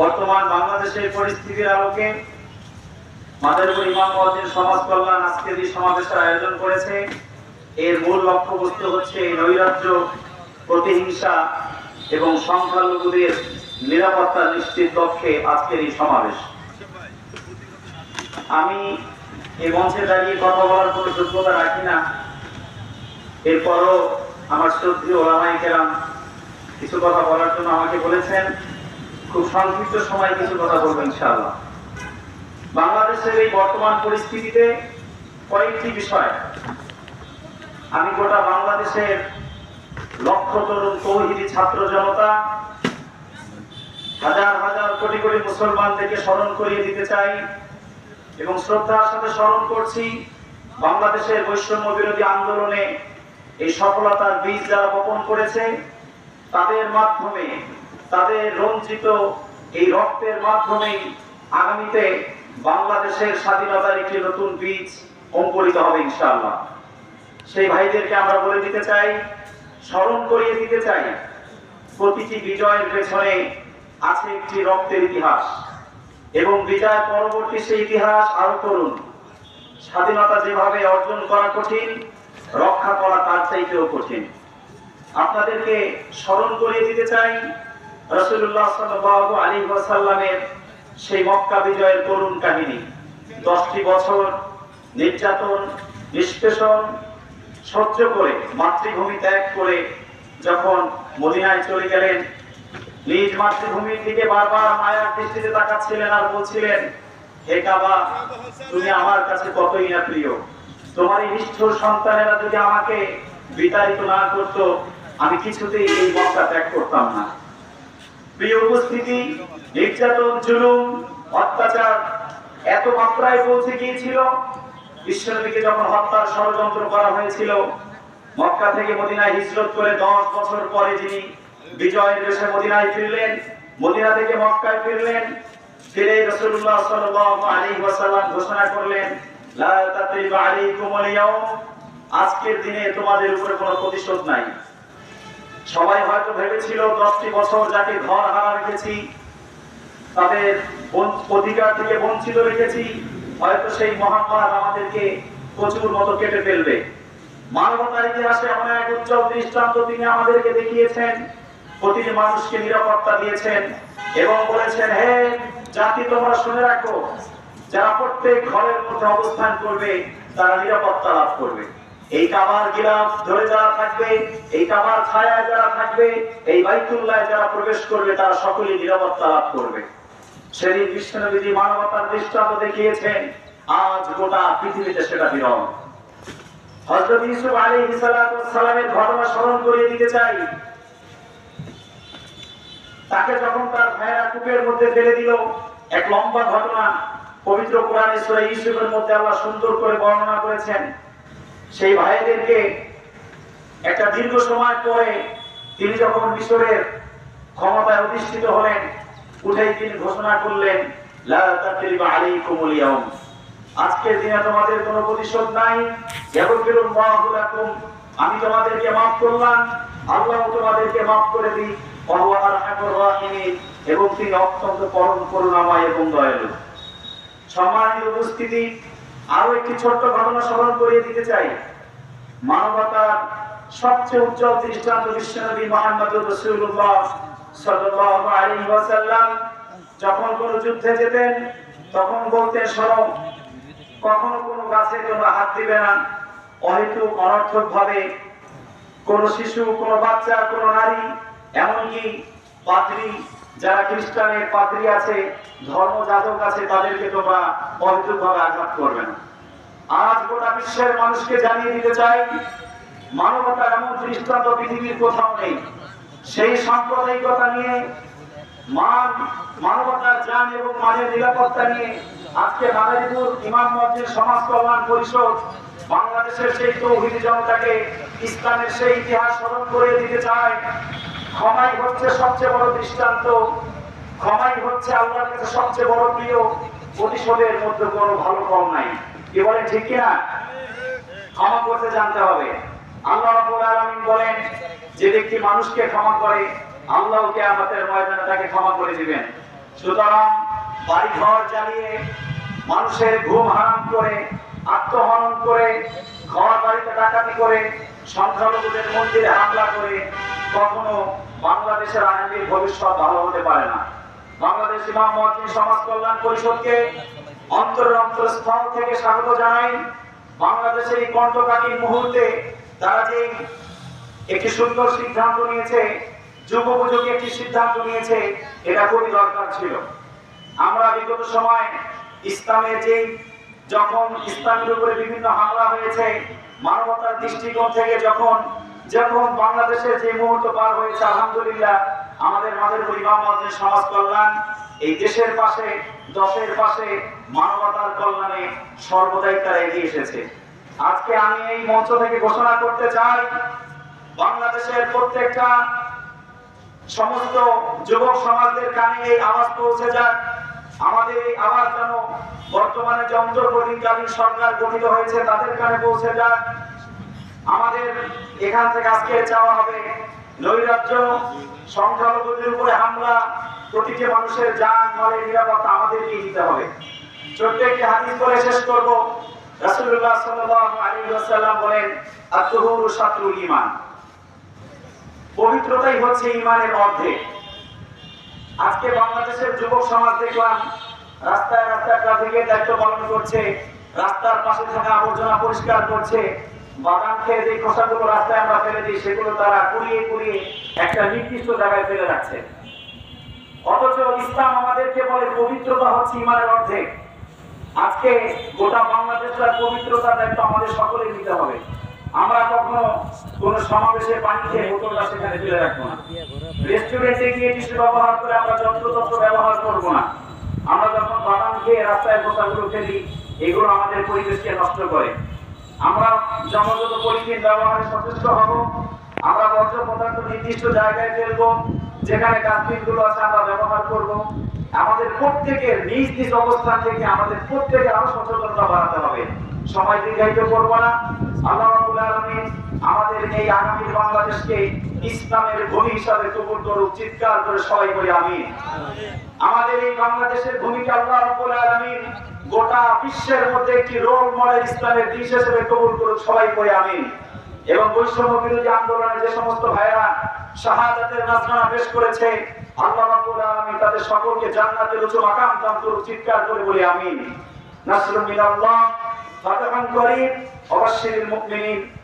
বর্তমান বাংলাদেশের পরিস্থিতির আলোকে মাদারীপুর ইমাম মহাজির সমাজ কল্যাণ আজকের এই সমাবেশের আয়োজন করেছে, এর মূল লক্ষ্যবস্তু হচ্ছে এই নৈরাজ্য প্রতিহিংসা এবং সংখ্যালঘুদের নিরাপত্তা নিশ্চিত লক্ষ্যে আজকের এই সমাবেশ। আমি এই মঞ্চে দাঁড়িয়ে কথা বলার কোনো যোগ্যতা রাখি না। এরপরও আমার শ্রদ্ধীয় ওলামাই কেরাম কিছু কথা বলার জন্য আমাকে বলেছেন। খুব সংক্ষিপ্ত সময় কিছু কথা বলব ইনশাআল্লাহ। বাংলাদেশের এই বর্তমান পরিস্থিতিতে কয়েকটি বিষয়। আমি গোটা বাংলাদেশের লক্ষ তরুণ তৌহিদি ছাত্র জনতা, হাজার হাজার কোটি কোটি মুসলমানদেরকে স্মরণ করিয়ে দিতে চাই এবং শ্রদ্ধার সাথে স্মরণ করছি বাংলাদেশের বৈষম্য বিরোধী আন্দোলনে এই সফলতার বীজ যারা বপন করেছে, তাদের মাধ্যমে তাদের রঞ্জিত এই রক্তের মাধ্যমেই আগামীতে বাংলাদেশের স্বাধীনতার একটি নতুন বীজ অঙ্কুরিত হবে ইনশাআল্লাহ। সেই ভাইদেরকে আমরা বলে দিতে চাই, স্মরণ করিয়ে দিতে চাই, প্রতিটি বিজয়ের পেছনে আছে একটি রক্তের ইতিহাস এবং বিজয় পরবর্তী সেই ইতিহাস আরও করুন স্বাধীনতা যেভাবে অর্জন করা কঠিন, রক্ষা করা তার চাইতেও কঠিন। আপনাদেরকে স্মরণ করিয়ে দিতে চাই রসুল্লাহ সাল্লাল্লাহু আলী ওয়াসাল্লামের সেই মক্কা বিজয়ের করুণ কাহিনী। দশটি বছর নির্যাতন, নিষ্পেষণ, সহ্য করে, মাতৃভূমি ত্যাগ করে যখন মদিনায় চলে গেলেন, নিজ মাতৃভূমির দিকে বারবার মায়ার দৃষ্টিতে তাকাচ্ছিলেন আর বলছিলেন, হে কাবা, তুমি আমার কাছে কতই না প্রিয়। তোমার এই নিষ্ঠুর সন্তানেরা যদি আমাকে বিতাড়িত না করতো, আমি কিছুতেই এই মক্কা ত্যাগ করতাম না। প্রিয় উপস্থিতি, নির্যাতন, জুলুম, অত্যাচার এত মাত্রায় পৌঁছে গিয়েছিল। বিশ্বনবীকে যখন হত্যার ষড়যন্ত্র করা হয়েছিল, মক্কা থেকে মদিনায় হিজরত করে দশ বছর পরে যিনি বিজয়ের দেশে মদিনায় ফিরলেন, মদিনা থেকে মক্কায় ফিরলেন, ফিরে রাসূলুল্লাহ সাল্লাল্লাহু আলাইহি ওয়াসাল্লাম ঘোষণা করলেন, লা তাতরিবা আলাইকুমুল ইয়াউম, আজকের দিনে তোমাদের উপরে কোনো প্রতিশোধ নাই। সবাই হয়তো ভেবেছিল দশটি বছর যাকে ঘর হারা রেখেছি, তাদের অধিকার থেকে বঞ্চিত রেখেছি, হয়তো সেই মহাত্মার আমাদেরকে প্রচুর মতো কেটে ফেলবে। মানবতার ইতিহাসে এমন এক উজ্জ্বল দৃষ্টান্ত তিনি আমাদেরকে দেখিয়েছেন, প্রতিটি মানুষকে নিরাপত্তা দিয়েছেন এবং বলেছেন, হে জাতি, তোমরা শুনে রাখো, যারা প্রত্যেক ঘরের মধ্যে অবস্থান করবে, তারা নিরাপত্তা লাভ করবে। এই কাবার গিলাফ ধরে যারা থাকবে, এই ছায়ায় যারা থাকবে, এই বাইতুল্লাহ যারা প্রবেশ করবে, তারা সকলেই নিরাপত্তা লাভ করবে। সেদিন মানবতার দৃষ্টান্ত দেখিয়েছেন, আজ গোটা পৃথিবীতে সেটা বিরল। হযরত ইউসুফ সালামের ঘটনা স্মরণ করিয়ে দিতে চাই। তাকে যখন তার ভাইয়েরা কূপের মধ্যে ফেলে দিল, এক লম্বা ঘটনা পবিত্র কোরআনে সূরা ইউসুফের মধ্যে আল্লাহ সুন্দর করে বর্ণনা করেছেন। সেই ভাইদেরকে একটা দীর্ঘ সময় পরে তিনি যখন মিশরের ক্ষমতায় অধিষ্ঠিত হলেন, উঠেই তিনি ঘোষণা করলেন আজকের দিনে তোমাদের কোনো প্রতিশোধ নাই। আমি তোমাদেরকে মাফ করলাম। আল্লাহ তোমাদেরকে মাফ করে দিই এবং তিনি অত্যন্ত পরম করুণাময় এবং দয়ালু। সম্মানিত উপস্থিতি আরও একটি ছোট্ট ঘটনা স্মরণ করিয়ে দিতে চাই। মানবতার সবচেয়ে উজ্জ্বল দৃষ্টান্ত বিশ্বনবী মোহাম্মদ রসুল্লাহ সাল্লাল্লাহু আলাইহি ওয়াসাল্লাম যখন কোন যুদ্ধে যেতেন, তখন বলতে শোনো, কখনো কোনো গাছে তোমরা হাত দিবে না। অহেতুক অনর্থক ভাবে কোন শিশু, কোন বাচ্চা, কোন নারী, এমনকি পাত্রী যারা খ্রিস্টানের পাত্রী আছে, ধর্ম যাজক আছে, তাদেরকে তোমরা অহেতুক ভাবে আঘাত করবে না। আজ গোটা বিশ্বের মানুষকে জানিয়ে দিতে চাই মানবতার এমন দৃষ্টান্ত পৃথিবীর কোথাও নেই। সেই সাম্প্রদায়িকতা নিয়ে, মান, মানবতার জান এবং মানের নিরাপত্তা নিয়ে আজকে মাদারীপুর ইমাম মসজিদ সমাজ কল্যাণ পরিষদ বাংলাদেশের সেই তৌহিদি জনতাকে ইসলামের সেই ইতিহাস স্মরণ করে দিতে চায়। ক্ষমাই হচ্ছে সবচেয়ে বড় দৃষ্টান্ত, ক্ষমাই হচ্ছে আল্লাহর কাছে সবচেয়ে বড় প্রিয়। প্রতিশোধের মধ্যে কোনো ভালো কম নাই। কি বলেন, ঠিক কিনা? ক্ষমা করতে জানতে হবে। আল্লাহ রাব্বুল আলামিন বলেন, যে ব্যক্তি মানুষকে ক্ষমা করে আল্লাহকে আমাদের ময়দানে তাকে ক্ষমা করে দিবেন। সুতরাং বাড়িঘর জ্বালিয়ে, মানুষের ঘুম হারাম করে, আত্মহনন করে ঘর বাড়িতে ডাকাতি করে সংখ্যালঘুদের মন্দিরে হামলা করে কখনো বাংলাদেশের আইনের ভবিষ্যৎ ভালো হতে পারে না। বাংলাদেশ ইমাম মহাজিন সমাজ কল্যাণ পরিষদকে অন্তরের অন্তরস্থল থেকে স্বাগত জানাই। বাংলাদেশের এই কণ্ঠকাঠির মুহূর্তে তারা যে একটি সুন্দর সিদ্ধান্ত নিয়েছে যুগোপযোগী একটি সিদ্ধান্ত নিয়েছে, এটা খুবই দরকার ছিল। আমরা বিগত সময় ইসলামের যে যখন ইসলামের উপরে বিভিন্ন হামলা হয়েছে, মানবতার দৃষ্টিকোণ থেকে যখন যখন বাংলাদেশের যে মুহূর্ত পার হয়েছে, আলহামদুলিল্লাহ, আমাদের মাদের ইমাম মসজিদ সমাজ কল্যাণ, এই দেশের পাশে, দশের পাশে মানবতার কল্যাণে সর্বদাই তারা এগিয়ে এসেছে। আজকে আমি এই মঞ্চ থেকে ঘোষণা করতে চাই, বাংলাদেশের প্রত্যেকটা সমস্ত যুবক সমাজদের কানে এই আওয়াজ পৌঁছে যাক। আমাদের এই আওয়াজ যেন বর্তমানে যে সরকার গঠিত হয়েছে, তাদের কানে পৌঁছে যাক। আমাদের এখান থেকে আজকে চাওয়া হবে। নৈরাজ্য, সংখ্যালঘুদের উপরে হামলা, প্রতিটি মানুষের যান, মালের নিরাপত্তা আমাদেরকে নিতে হবে। ছোট্ট একটি হাদিস শেষ করব। বলেন পবিত্রতাই হচ্ছে অর্ধেক। আজকে বাংলাদেশের যুবক সমাজ দেখলাম, রাস্তায় দায়িত্ব পালন করছে, রাস্তার পাশে থাকা আবর্জনা পরিষ্কার করছে বাদাম খেয়ে যে খোসাগুলো রাস্তায় আমরা ফেলে দিই, সেগুলো তারা কুড়িয়ে কুড়িয়ে একটা নির্দিষ্ট জায়গায় ফেলে রাখছে। অথচ ইসলাম আমাদেরকে বলে পবিত্রতা হচ্ছে ইমানের অর্ধেক। আজকে গোটা বাংলাদেশের পবিত্রতার দায়িত্ব আমাদের সকলেই নিতে হবে। আমরা কখনো কোন সমাবেশে পানি খেয়ে বোতলটা সেখানে ফেলে রাখব না। রেস্টুরেন্টে গিয়ে টিস্যু ব্যবহার করে আমরা যন্ত্রতন্ত্র ব্যবহার করব না। আমরা যখন বাদাম খেয়ে রাস্তায় বোতলগুলো ফেলি, এগুলো আমাদের পরিবেশকে নষ্ট করে। আমরা সমস্ত পলিথিন ব্যবহারে সচেষ্ট হব। আমরা বর্জ্য পদার্থ নির্দিষ্ট জায়গায় ফেলব, যেখানে ডাস্টবিনগুলো আছে আমরা ব্যবহার করব। আমাদের প্রত্যেকের নিজ নিজ অবস্থান থেকে আমাদের প্রত্যেকের আরও সচেতনতা বাড়াতে হবে। সময় দীর্ঘায়িত করব না। আল্লাহ আলামিন আমাদের এই আগামী বাংলাদেশকে ইসলামের ভূমি হিসাবে কবুল করুক চিৎকার করে সবাই বলি আমিন। আমাদের এই বাংলাদেশের ভূমিকা আল্লাহ রাব্বুল আলামিন গোটা বিশ্বের মধ্যে একটি রোল মডেল ইসলামের দেশ হিসেবে কবুল করুক সবাই বলি আমিন। এবং বৈষম্য বিরোধী আন্দোলনে যে সমস্ত ভাইয়েরা শাহাদাতের নাজরানা পেশ করেছে আল্লাহ রাব্বুল আলামিন তাদের সকলকে জান্নাতের উঁচু মাকাম দান করুক চিৎকার করে বলি আমিন। নাসরুম মিনাল্লাহ ফাতহান করিম বাশশিরিল মুমিনিন।